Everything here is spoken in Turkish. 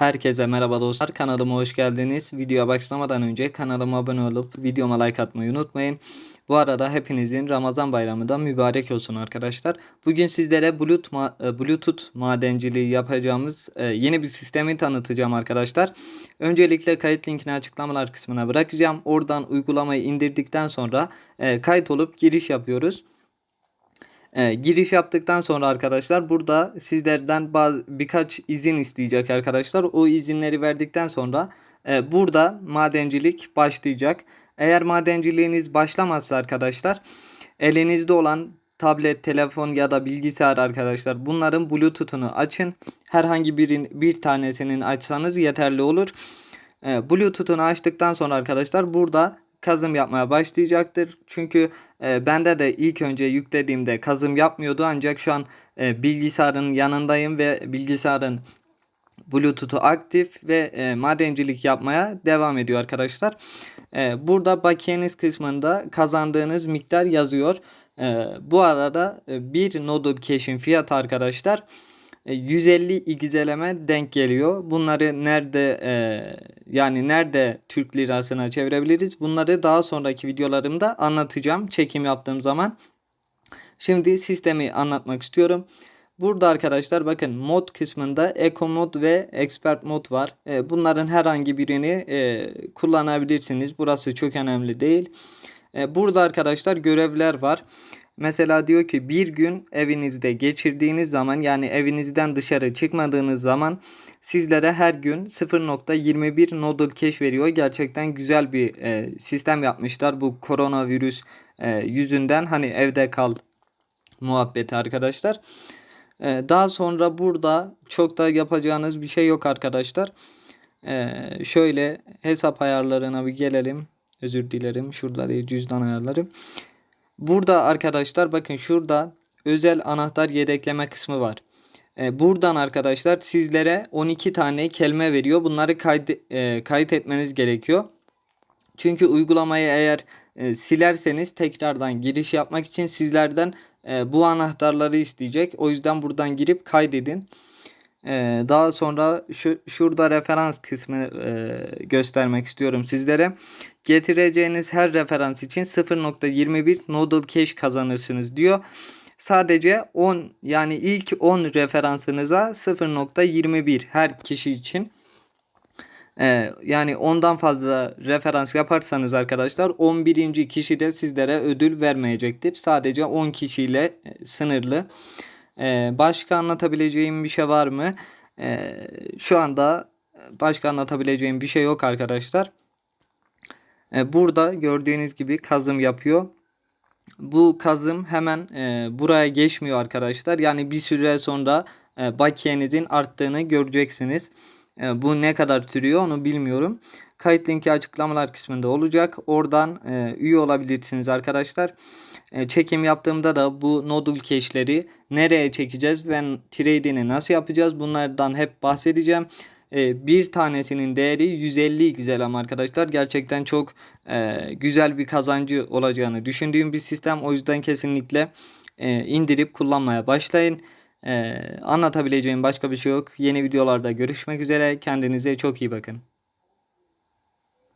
Herkese merhaba dostlar. Kanalıma hoş geldiniz. Videoya başlamadan önce kanalıma abone olup videoma like atmayı unutmayın. Bu arada hepinizin Ramazan bayramı da mübarek olsun arkadaşlar. Bugün sizlere Bluetooth, e, madenciliği yapacağımız e, yeni bir sistemi tanıtacağım arkadaşlar. Öncelikle kayıt linkini açıklamalar kısmına bırakacağım. Oradan uygulamayı indirdikten sonra e, kayıt olup giriş yapıyoruz. E, giriş yaptıktan sonra arkadaşlar burada sizlerden bazı birkaç izin isteyecek arkadaşlar. O izinleri verdikten sonra e, burada madencilik başlayacak. Eğer madenciliğiniz başlamazsa arkadaşlar elinizde olan tablet, telefon ya da bilgisayar arkadaşlar bunların Bluetooth'unu açın. Herhangi birin, bir tanesinin açsanız yeterli olur. E, Bluetooth'unu açtıktan sonra arkadaşlar burada kazım yapmaya başlayacaktır. Çünkü e, bende de ilk önce yüklediğimde kazım yapmıyordu ancak şu an e, bilgisayarın yanındayım ve bilgisayarın Bluetooth'u aktif ve e, madencilik yapmaya devam ediyor arkadaşlar. E, burada bakiyeniz kısmında kazandığınız miktar yazıyor. E, bu arada e, bir nodul cache'in fiyatı arkadaşlar 150 XLM'e denk geliyor. Bunları nerede e, yani nerede Türk lirasına çevirebiliriz? Bunları daha sonraki videolarımda anlatacağım çekim yaptığım zaman. Şimdi sistemi anlatmak istiyorum. Burada arkadaşlar bakın mod kısmında Eco mod ve Expert mod var. E, bunların herhangi birini e, kullanabilirsiniz. Burası çok önemli değil. E, burada arkadaşlar görevler var. Mesela diyor ki bir gün evinizde geçirdiğiniz zaman yani evinizden dışarı çıkmadığınız zaman sizlere her gün 0.21 nodal cache veriyor. Gerçekten güzel bir e, sistem yapmışlar bu koronavirüs e, yüzünden hani evde kal muhabbeti arkadaşlar. E, daha sonra burada çok da yapacağınız bir şey yok arkadaşlar. E, şöyle hesap ayarlarına bir gelelim. Özür dilerim. Şurada değil cüzdan ayarları. Burada arkadaşlar bakın şurada özel anahtar yedekleme kısmı var. E, buradan arkadaşlar sizlere 12 tane kelime veriyor. Bunları kayıt, e, kayıt etmeniz gerekiyor. Çünkü uygulamayı eğer e, silerseniz tekrardan giriş yapmak için sizlerden e, bu anahtarları isteyecek. O yüzden buradan girip kaydedin. Daha sonra şu şurada referans kısmı e, göstermek istiyorum sizlere. Getireceğiniz her referans için 0.21 nodal cache kazanırsınız diyor. Sadece 10 yani ilk 10 referansınıza 0.21 her kişi için. Ee, yani ondan fazla referans yaparsanız arkadaşlar 11. kişi de sizlere ödül vermeyecektir. Sadece 10 kişiyle sınırlı. Ee, başka anlatabileceğim bir şey var mı? Ee, şu anda başka anlatabileceğim bir şey yok arkadaşlar. Ee, burada gördüğünüz gibi kazım yapıyor. Bu kazım hemen e, buraya geçmiyor arkadaşlar. Yani bir süre sonra e, bakiyenizin arttığını göreceksiniz. E, bu ne kadar sürüyor onu bilmiyorum. Kayıt linki açıklamalar kısmında olacak. Oradan e, üye olabilirsiniz arkadaşlar. E, çekim yaptığımda da bu nodal cache'leri nereye çekeceğiz ve trade'ini nasıl yapacağız bunlardan hep bahsedeceğim. E, bir tanesinin değeri 150 XLM arkadaşlar. Gerçekten çok e, güzel bir kazancı olacağını düşündüğüm bir sistem. O yüzden kesinlikle e, indirip kullanmaya başlayın. Anlatabileceğim başka bir şey yok. Yeni videolarda görüşmek üzere. Kendinize çok iyi bakın.